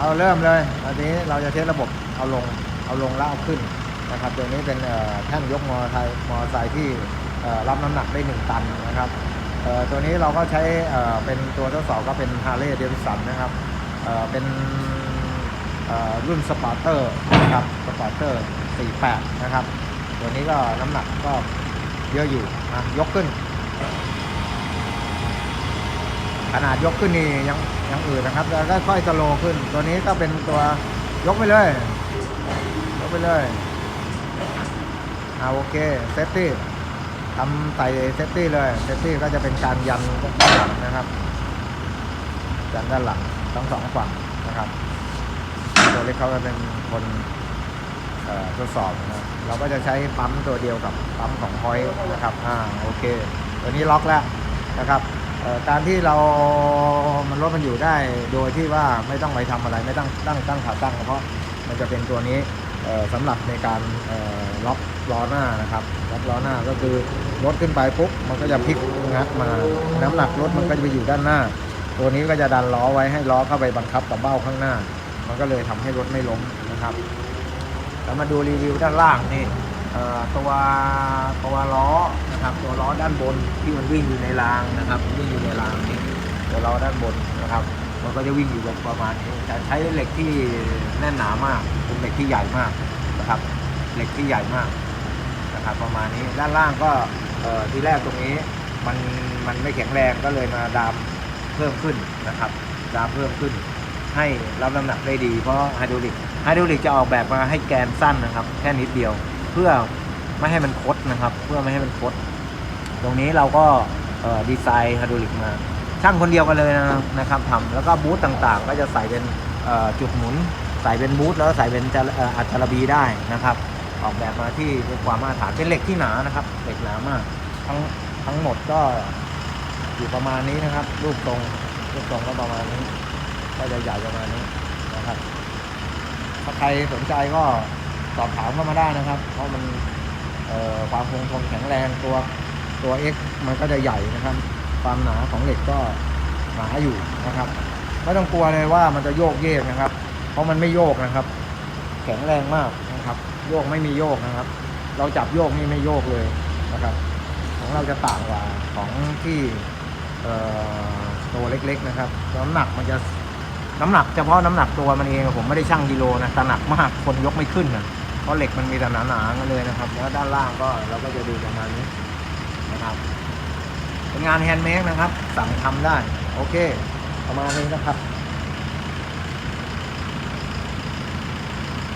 เอาเริ่มเลยอันนี้เราจะเทสระบบเอาลงเอาลงแล้วเอาขึ้นนะครับตัวนี้เป็นแท่นยกมอเตอร์ไซค์มอเตอร์ไซค์ที่รับน้ำหนักได้ 1 ตันนะครับตัวนี้เราก็ใช้เป็นตัวทดสอบก็เป็น Harley Davidson นะครับเป็นรุ่นสปาร์เตอร์นะครับสปาร์เตอร์ 48 นะครับ ตัวนี้ก็น้ำหนักก็เยอะอยู่นะยกขึ้น ขนาดยกขึ้นนี่ยังยังอื่นนะครับแล้วก็ค่อยสโลว์ขึ้น ตัวนี้ก็เป็นตัวยกไปเลย ยกไปเลยเอาโอเคเซฟตี้ทำใส่เซฟตี้เลยเซฟตี้ก็จะเป็นการยันด้านหลังนะครับยันด้านหลังทั้งสองฝั่งนะครับตัวเล็กเขาก็เป็นคนทดสอบนะเราก็จะใช้ปั๊มตัวเดียวกับปั๊มของพอยนะครับอ่าโอเค ตัวนี้ล็อกแล้วนะครับ การที่เรามันรถมันอยู่ได้โดยที่ว่าไม่ต้องไปทำอะไรไม่ต้องตั้งตั้งขาตั้ง เพราะมันจะเป็นตัวนี้เอ่อสำหรับในการล็อกล้อหน้านะครับล็อกล้อหน้าก็คือรถขึ้นไปปุ๊บมันก็จะพลิกงัดมา น้ำหนักรถมันก็จะไปอยู่ด้านหน้า ตัวนี้ก็จะดันล้อไว้ให้ล้อเข้าไปบังคับกับเบ้าข้างหน้า มันก็เลยทำให้รถไม่ล้มนะครับแล้วมาดูรีวิวด้านล่างนี่ ตัวตัวล้อนะครับ ตัวล้อด้านบนที่มันวิ่งอยู่ในรางนะครับวิ่งอยู่ในรางนี่ตัวล้อด้านบนนะครับ มันก็จะวิ่งอยู่ประมาณนี้แต่ใช้เหล็กที่แน่นหนามากเป็นเหล็กที่ใหญ่มากนะครับ เหล็กที่ใหญ่มากนะครับ ประมาณนี้ด้านล่างก็เอ่อทีแรกตรงนี้มันมันไม่แข็งแรงก็เลยมาดามเพิ่มขึ้นนะครับดามเพิ่มขึ้น ให้รับน้ำหนักได้ดีเพราะไฮดรอลิกไฮดรอลิกจะออกแบบมาให้แกนสั้นนะครับ แค่นิดเดียว เพื่อไม่ให้มันคดนะครับ เพื่อไม่ให้มันคด ตรงนี้เราก็ดีไซน์ไฮดรอลิกมา ช่างคนเดียวกันเลยนะนะครับทำแล้วก็บูธต่างๆ ก็จะใส่เป็นจุดหมุน ใส่เป็นบูธแล้วใส่เป็นอัจารบีได้นะครับ ออกแบบมาที่ความมาตรฐานเป็นเหล็กที่หนานะครับเหล็กหนามากทั้งทั้งหมดก็อยู่ประมาณนี้นะครับ รูปทรงรูปทรงก็ประมาณนี้ ก็จะใหญ่ประมาณนี้นะครับถ้าใครสนใจก็ สอบถามเข้ามาได้นะครับ เพราะมันความคงทนแข็งแรงตัวตัว X มันก็จะใหญ่นะครับ ความหนาของเหล็กก็หนาอยู่นะครับไม่ต้องกลัวเลยว่ามันจะโยกเยกนะครับ เพราะมันไม่โยกนะครับ แข็งแรงมากนะครับ โยกไม่มีโยกนะครับ เราจับโยกนี่ไม่โยกเลยนะครับ ของเราจะต่างกว่าของที่ตัวเล็กๆนะครับน้ำหนักมันจะ น้ำหนักเฉพาะน้ำหนักตัวมันเองผมไม่ได้ชั่งกิโลนะแต่หนักมากคนยกไม่ขึ้นนะเพราะเหล็กมันมีแต่หนาๆกันเลยนะครับ แล้วด้านล่างก็เราก็จะดูประมาณนี้นะครับเป็นงานแฮนด์เมดนะครับ สั่งทำได้ โอเค ประมาณนี้นะครับ